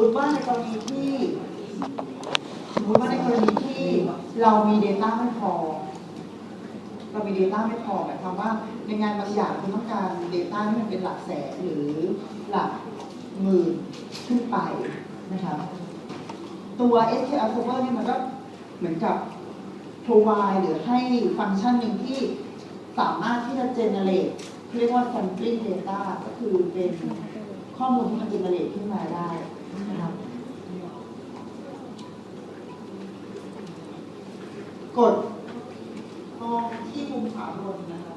มติว่าในกรณีที่สมมติว่าในกรณีที่เรามี Data ไม่พอ เรามี Data ไม่พอหมายความว่าในงานบางอย่างคุณต้องการ Data ที่มันเป็นหลักแสนหรือหลักหมื่นขึ้นไปนะคะตัว SQL Server เนี่ยมันก็เหมือนกับ provide หรือให้ฟังก์ชันหนึ่งที่สามารถที่จะ generate เรียกว่า sampling data ก็คือเป็นข้อมูลที่มัน generate ขึ้นมาได้ กดมองที่มุมขวาบนนะครับ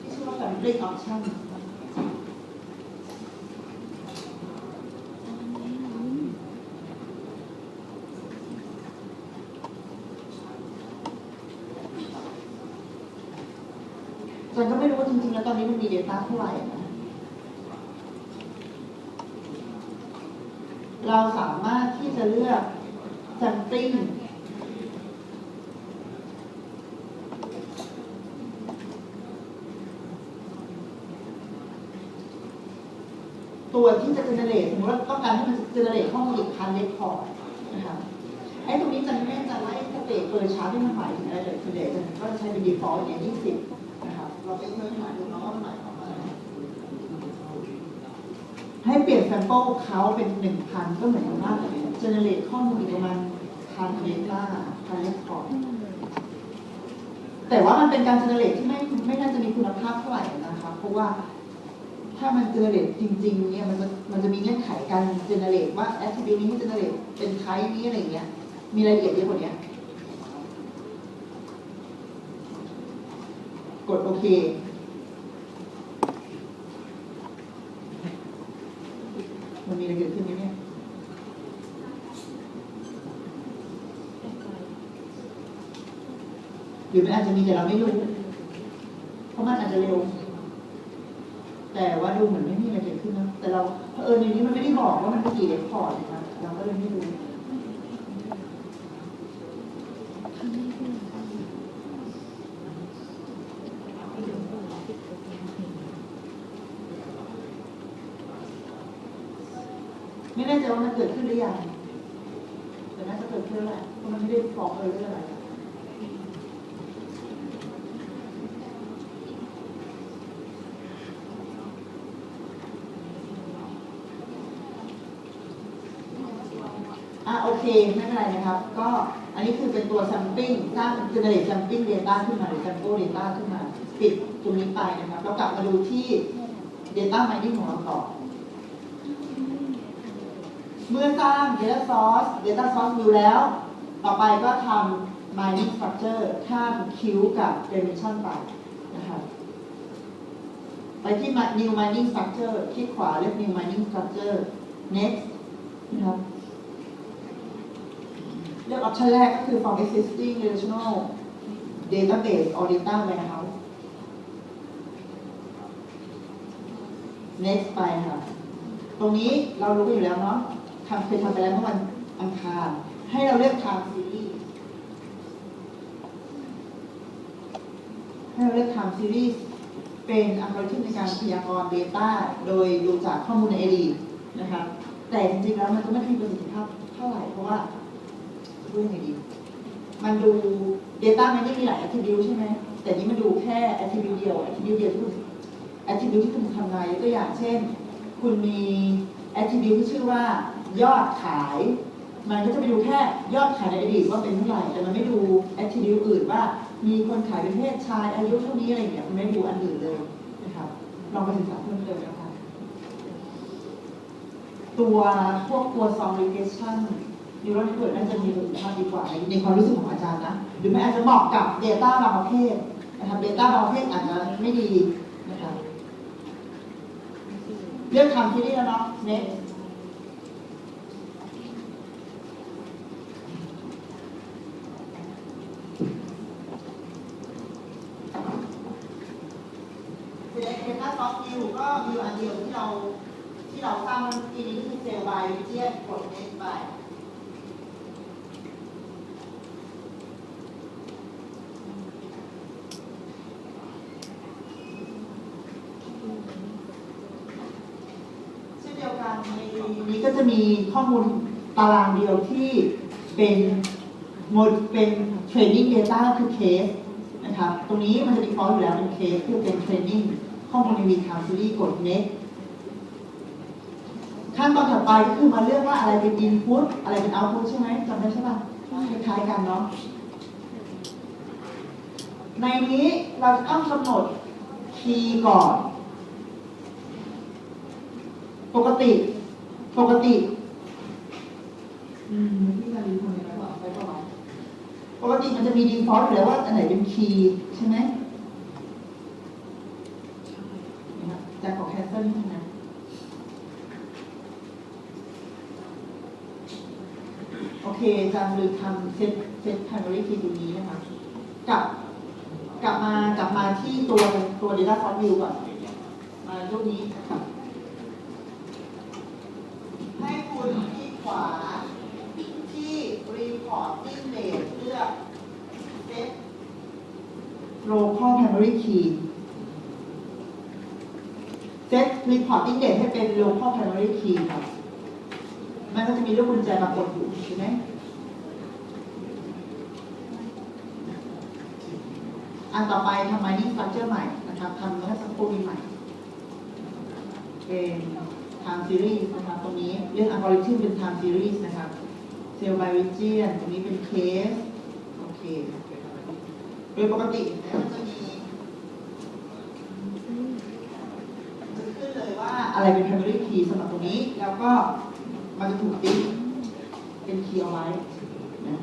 ที่ชื่อว่า sampling option จันก็ไม่รู้ว่าจริงๆ แล้วตอนนี้มันมี Data เท่าไหร่นะ เราสามารถที่จะเลือก sampling ตัวที่จะ generate สมมติว่าต้องการให้มัน generate ข้อมูลอีกพันเรคคอร์ดนะคะไอ้ตรงนี้จันไม่จะไล่สเตจเปิดชาร์ที่มันหมายถึงอะไรเลยคือเดี๋ยวจันก็ใช้เป็น default อย่าง20นะครับเราไปเพิ่มหมายดูเนาะว่ามันหมายความว่าอะไร ให้เปลี่ยน sample เขาเป็น1,000ก็เหมือนกับว่า generate ข้อมูลประมาณพัน data พัน record แต่ว่ามันเป็นการ generate ที่ไม่ไม่น่าจะมีคุณภาพเท่าไหร่นะคะเพราะว่าถ้ามัน generate จริง ๆ เนี่ยมันจะมันจะมีเงื่อนไขการ generate ว่า attribute นี้ให้ generate เป็น type นี้อะไรเงี้ย มีรายละเอียดเยอะกว่านี้กดโอเค มันมีอะไรเกิดขึ้นไหมเนี่ยหรือมันอาจจะมีแต่เราไม่รู้ เพราะมันอาจจะเร็ว แต่ว่าดูเหมือนไม่มีอะไรเกิดขึ้นนะแต่เราเออในนี้มันไม่ได้บอกว่ามันเป็นกี่เรคคอร์ดนะคะเราก็เลยไม่รู้ ไม่แน่ใจว่ามันเกิดขึ้นหรือยังแต่น่าจะเกิดขึ้นแล้วแหละเพราะมันไม่ได้บอกเออเรื่องอะไรอะโอเคไม่เป็นไรนะครับ ก็อันนี้คือเป็นตัว sampling สร้าง generate sampling data ขึ้นมาหรือ sample data ขึ้นมา ปิดตรงนี้ไปนะครับ เรากลับมาดูที่ data mining ของเราต่อ เมื่อสร้าง data source data source view แล้ว ต่อไปก็ทำ mining structure ข้าม queue กับ dimension ไปนะครับไปที่ new mining structure คลิกขวาเลือก new mining structure next นะครับเลือก option แรกก็คือ from existing relational database or data warehouse next ไปค่ะ ตรงนี้เรารู้อยู่แล้วเนาะ ทำเคยทำไปแล้วเมื่อวันอังคารให้เราเลือก time series ให้เราเลือก time series เป็นอัลกอริทึมในการพยากรณ์ Data โดยดูจากข้อมูลในอดีตนะคะแต่จริงๆแล้วมันก็ไม่ได้มีประสิทธิภาพเท่าไหร่เพราะว่าพูดยังไงดีมันดู Data มันไม่มีหลาย attribute ใช่ไหม แต่นี้มันดูแค่ attribute เดียว attribute เดียวที่คุณ attribute ที่คุณทำงานยกตัวอย่างเช่น คุณมี attribute ที่ชื่อว่า ยอดขาย มันก็จะไปดูแค่ยอดขายในอดีตว่าเป็นเท่าไหร่ แต่มันไม่ดู attribute อื่นว่า มีคนขายเป็นเพศชายอายุเท่านี้อะไรอย่างเงี้ยมันไม่ดูอันอื่นเลยนะครับลองไปศึกษาเพิ่มเติมนะคะตัวพวกตัว song regression นิวโรนเกิดน่าจะมีประสิทธิภาพดีกว่าในในความรู้สึกของอาจารย์นะ หรือไมันอาจจะเหมาะกับ Data บางประเภทนะครับ Data บางประเภทอาจจะไม่ดีนะครับเลือกทำที่นี่แล้วเนาะ next เดต้าซอฟต์วิวก็มีอันเดียวที่เราที่เราสร้างเมื่อกี้นี้คือเซลล์บายเจียนกด next ไปเช่นเดียวกันนี่ก็จะมีข้อมูลตารางเดียวที่เป็นโมดเป็น training data คือเคสนะครับ ตรงนี้มันจะ default อยู่แล้วเป็นเคสที่เป็น training ข้อมูลใน v t i m e series กด next ขั้นตอนถัดไปก็คือมาเลือกว่าอะไรเป็น input อะไรเป็น output ใช่ไหมจำได้ใช่ป่ะคล้ายๆกันเนาะในนี้เราจะต้องกำหนดคีย์ก่อน ปกติ ปกติปประวัติปกติมันจะมี default อยู่แล้วว่าอันไหนเป็นคีย์ใช่ไหมนะครับจะขอ cancel นิดนึงนโอเคอาจารย์ลืมทำเซตเซต primary key ตรงนี้นะคะกลับกลับมากลับมาที่ตัวตัว data source view ก่อนมารูปนี้ให้คุณคลิกขวาที่ reporting date เลือก set local primary key set reporting date ให้เป็น local primary key ครับ มันก็จะมีลูกกุญแจปรากฏอยู่ใช่ไหมอันต่อไปทำ mining structure ใหม่นะครับทำเมื่อสักครู่นี้ใหม่ เป็น time series นะครับ ตรงนี้เรื่อง algorithm เป็น time series นะครับ cell by region ตรงนี้เป็น case โอเค โดยปกติจะ อะไรเป็น primary key สำหรับตรงนี้ แล้วก็มันจะถูกติ๊กเป็น key เอาไว้นะ